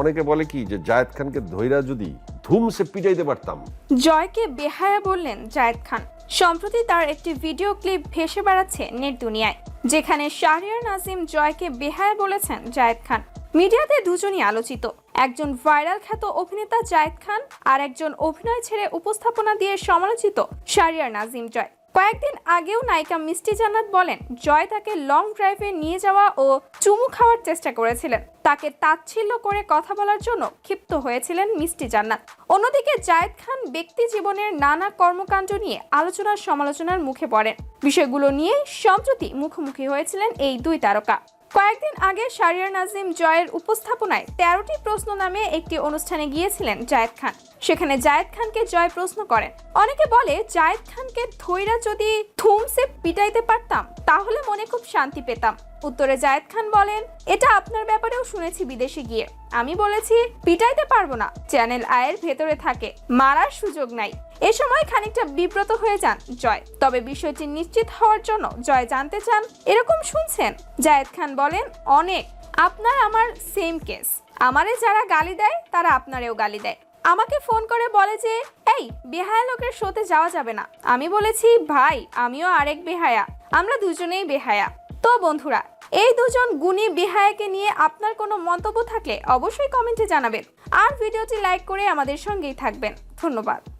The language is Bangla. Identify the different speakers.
Speaker 1: অনেকে বলে কি যে জায়েদ খানকে ধৈরা যদি ধুমসে পিটাইতে পারতাম।
Speaker 2: জয়কে বেহায়া বললেন জায়েদ খান। সম্প্রতি তার একটি ভিডিও ক্লিপ ভেসে বেড়াচ্ছে নেট দুনিয়ায়, যেখানে শাহরিয়ার নাজিম জয়কে বেহায়া বলেছেন জায়েদ খান। মিডিয়াতে দুজনই আলোচিত, একজন ভাইরাল খ্যাত অভিনেতা জায়েদ খান আর একজন অভিনয় ছেড়ে উপস্থাপনা দিয়ে সমালোচিত শাহরিয়ার নাজিম জয়। কয়েকদিন আগেও নায়িকা মিষ্টি জান্নাত বলেন, জয় তাকে লং ড্রাইভে নিয়ে যাওয়া ও চুমু খাওয়ার চেষ্টা করেছিলেন। তাকে তাচ্ছিল্য করে কথা বলার জন্য ক্ষিপ্ত হয়েছিলেন মিষ্টি জান্নাত। অন্যদিকে জায়েদ খান ব্যক্তি জীবনের নানা কর্মকাণ্ড নিয়ে আলোচনার সমালোচনার মুখে পড়েন। বিষয়গুলো নিয়ে সম্প্রতি মুখোমুখি হয়েছিলেন এই দুই তারকা। কয়েকদিন আগে শারিয়ার নাজিম জয়ের উপস্থাপনায় তেরোটি প্রশ্ন নামে একটি অনুষ্ঠানে গিয়েছিলেন জায়েদ খান। সেখানে জায়েদ খানকে জয় প্রশ্ন করেন। অনেকে বলে জায়েদ খানকে ধৈরা যদি থুমসে পিটাইতে পারতাম, তাহলে মনে খুব শান্তি পেতাম। উত্তরে জায়েদ খান বলেন, এটা আপনার ব্যাপারেও শুনেছি বিদেশে গিয়ে। আমি বলেছি, পিটাইতে পারব না, চ্যানেল আয়ের ভেতরে থাকে, মারার সুযোগ নাই। এ সময় খানিকটা বিব্রত হয়ে যান জয়। তবে বিষয়টি নিশ্চিত হওয়ার জন্য জয় জানতে চান, এরকম শুনছেন? জায়েদ খান বলেন, অনেক। আপনার আমার সেম কেস আমারে যারা গালি দেয়, তারা আপনারেও গালি দেয়। আমাকে ফোন করে বলে যে, এই, বেহায়া লোকের শোতে যাওয়া যাবে না। আমি বলেছি, ভাই, আমিও আরেক বেহায়া। আমরা দুজনেই বেহায়া। তো বন্ধুরা, এই দুজন গুণী বেহায়াকে নিয়ে আপনার কোনো মন্তব্য থাকলে অবশ্যই কমেন্টে জানাবেন। আর ভিডিওটি লাইক করে আমাদের সঙ্গেই থাকবেন। ধন্যবাদ।